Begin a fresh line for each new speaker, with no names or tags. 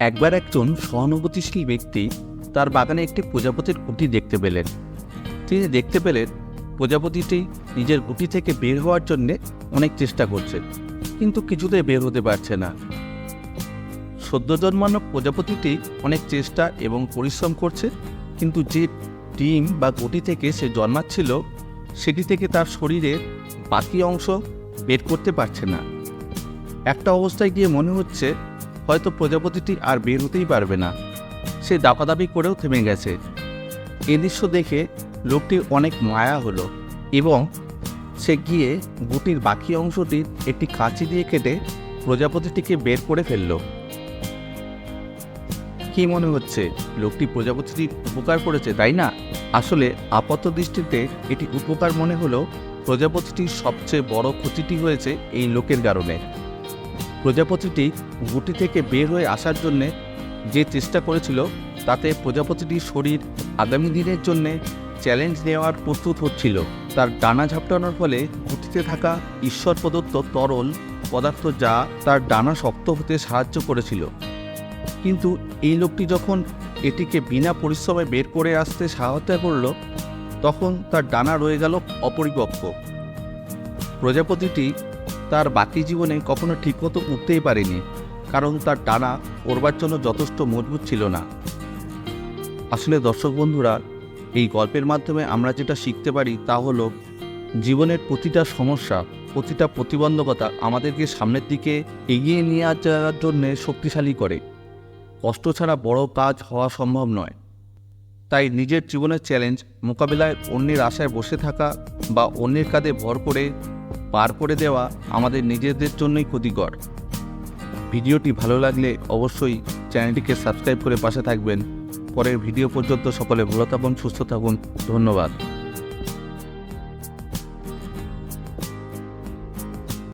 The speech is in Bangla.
একবার একজন সহানুভূতিশীল ব্যক্তি তার বাগানে একটি প্রজাপতির গুটি দেখতে পেলেন। তিনি দেখতে পেলেন প্রজাপতিটি নিজের গুটি থেকে বের হওয়ার জন্যে অনেক চেষ্টা করছে, কিন্তু কিছুতেই বের হতে পারছে না। সদ্য জন্মানো প্রজাপতিটি অনেক চেষ্টা এবং পরিশ্রম করছে, কিন্তু যে ডিম বা গুটি থেকে সে জন্মাচ্ছিল, সেটি থেকে তার শরীরের বাকি অংশ বের করতে পারছে না। একটা অবস্থায় গিয়ে মনে হচ্ছে হয়তো প্রজাপতিটি আর বের হতেই পারবে না। সে দাপাদাপি করেও থেমে গেছে। এ দৃশ্য দেখে লোকটির অনেক মায়া হলো এবং সে গিয়ে গুটির বাকি অংশটি একটি কাঁচি দিয়ে কেটে প্রজাপতিটিকে বের করে ফেলল। কি মনে হচ্ছে? লোকটি প্রজাপতিটির উপকার করেছে, তাই না? আসলে আপাত দৃষ্টিতে এটি উপকার মনে হলেও প্রজাপতিটির সবচেয়ে বড় ক্ষতিটি হয়েছে এই লোকের কারণে। প্রজাপতিটি গুটি থেকে বের হয়ে আসার জন্যে যে চেষ্টা করেছিল, তাতে প্রজাপতিটির শরীর আগামী দিনের জন্যে চ্যালেঞ্জ নেওয়ার প্রস্তুত হচ্ছিল। তার ডানা ঝাপটানোর ফলে গুটিতে থাকা ঈশ্বর প্রদত্ত তরল পদার্থ যা তার ডানা শক্ত হতে সাহায্য করেছিল। কিন্তু এই লোকটি যখন এটিকে বিনা পরিশ্রমে বের করে আসতে সহায়তা করল, তখন তার ডানা রয়ে গেল অপরিপক্ক। প্রজাপতিটি তার বাকি জীবনে কখনো ঠিকমতো উঠতেই পারেনি, কারণ তার টানা ওরবার জন্য যথেষ্ট মজবুত ছিল না। আসলে দর্শক বন্ধুরা, এই গল্পের মাধ্যমে আমরা যেটা শিখতে পারি তা হলো, জীবনের প্রতিটা সমস্যা, প্রতিটা প্রতিবন্ধকতা আমাদেরকে সামনের দিকে এগিয়ে নিয়ে যাওয়ার জন্য শক্তিশালী করে। কষ্ট ছাড়া বড় কাজ হওয়া সম্ভব নয়। তাই নিজের জীবনের চ্যালেঞ্জ মোকাবিলায় অন্যের আশায় বসে থাকা বা অন্যের কাঁধে ভর করে পার করে দেওয়া আমাদের নিজেদের জন্যই ক্ষতিকর। ভিডিওটি ভালো লাগলে অবশ্যই চ্যানেলটিকে সাবস্ক্রাইব করে পাশে থাকবেন। পরের ভিডিও পর্যন্ত সকলে ভালো থাকুন, সুস্থ থাকুন। ধন্যবাদ।